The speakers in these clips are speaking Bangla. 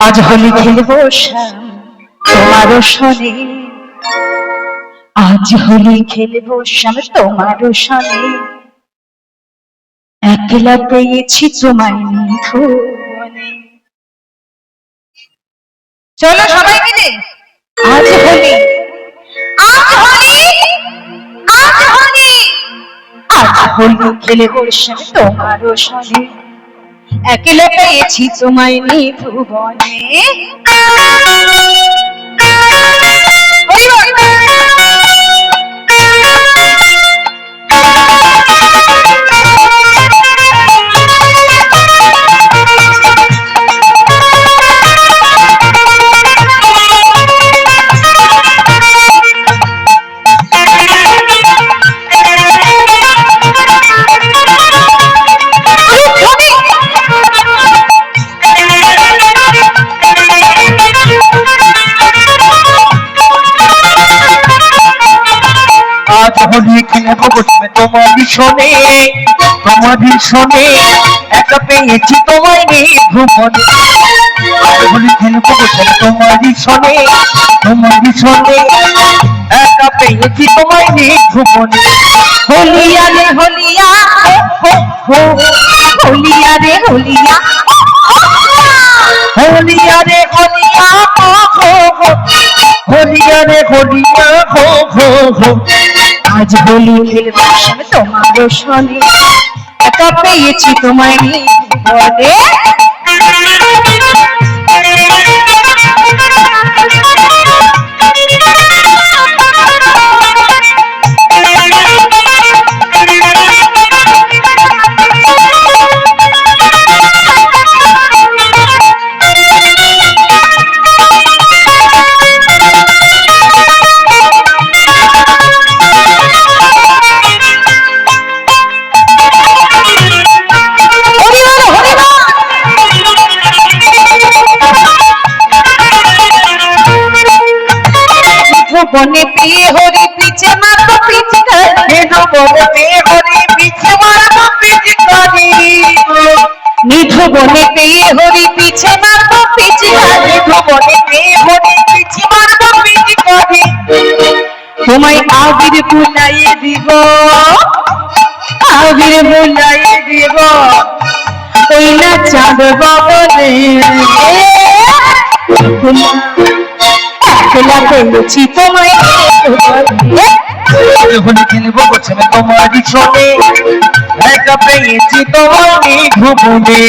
আজ হোলি খেলব শ্যাম তোমারও শনে। আজ হোলি খেলব শ্যাম তোমারও শনে। একলা পেয়েছি তোমায় নিধনে চলো সবাই মিলে। আজ হোলি। আজ হোলি। আজ হোলি। আজ হোলি খেলব শ্যাম তোমারও শনে। একলা পেয়েছি তোমায় নিভুবনে আজ হোলি খেলব বসবে তোমারই শোনে তোমারই শোনে একা পেয়েছি তোমায় নেই ভ্রমণে। আজ হোলি খেলব বসবে তোমারই শোনে তোমারই শোনে একা পেয়েছি তোমায় নেই ভ্রমণে। হোলিয়া রে হোলিয়া হো হো রে হোলিয়া হোলিয়া রে হোলিয়া হো হো হো। রে হোলিয়া হো হো হো। আজ বলি তোমার শনে একা পেয়েছি তোমায় নিভুবনে ভুবনে পেয়ে হরি পিছে মারবো পিছে কেন বলে মেয়ে হরি পিছে মারবো পিছে করি নিধুবনে পেয়ে হরি পিছে মারবো পিছে ভুবনে মেয়ে হরি পিছে মারবো পিছে করি তোমায় আবির বুলাইয়ে দিব, আবির বুলাইয়ে দিব। ওই না চাঁদ বাবনে একলা পেয়েছি তোমায় হোলি খেলব বছরে তোমারই শোনে একা পেয়েছি তোমার নিভুবনে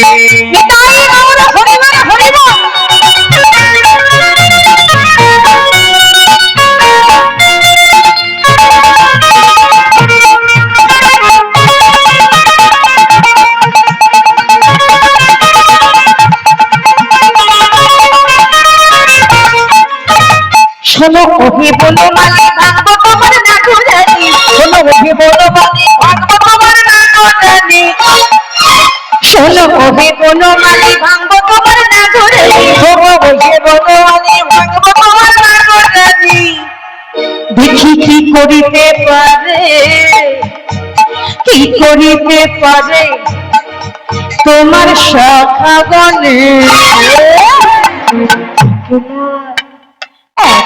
শোনো ওহে বলো মালি ভাঙবো তোমার নাকুরানি শোনো ওহে বলো মানে ভাগবো তোমার নাগরানি শোনো ওহে বলো মালি ভাঙবো তোমার নাকুরানি শোনো ওহে বলো মানে ভাগবো তোমার নাগরানি দেখি কি করিতে পারে কি করিতে পারে তোমার সখাগণে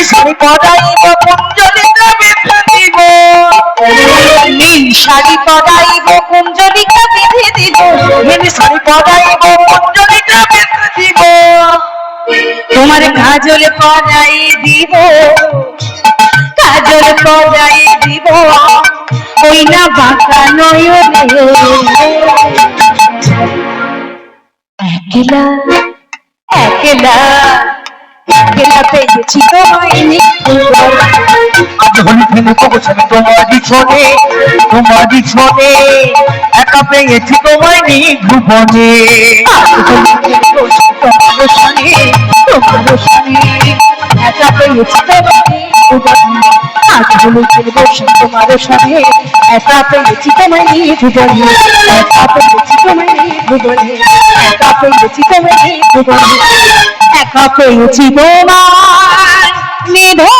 শাড়ি পরাইব কুঞ্জলিকা বেঁধে দিব নীল শাড়ি পরাইব তোমার কাজল করাই দিব, কাজল করাই দিব। ওই না বাঁকা নয়নে। একলা একলা। একলা পেয়েছি তোমায় আজ হলি ফেলব গোছানো তোমারই ছনে তোমারই ছনে একা পেয়েছি তোমায় নিভুবনে তোমার সনে তোমার সনে একা পেয়েছি তোমায় আজ হলো খেলব তোমার সনে একা পেয়েছি তোমায় ভুবনে একা পেয়েছি তোমায় ভুবনে একা পেয়েছি তোমায় ভুবনে একা পেয়েছি তোমার নিধনে।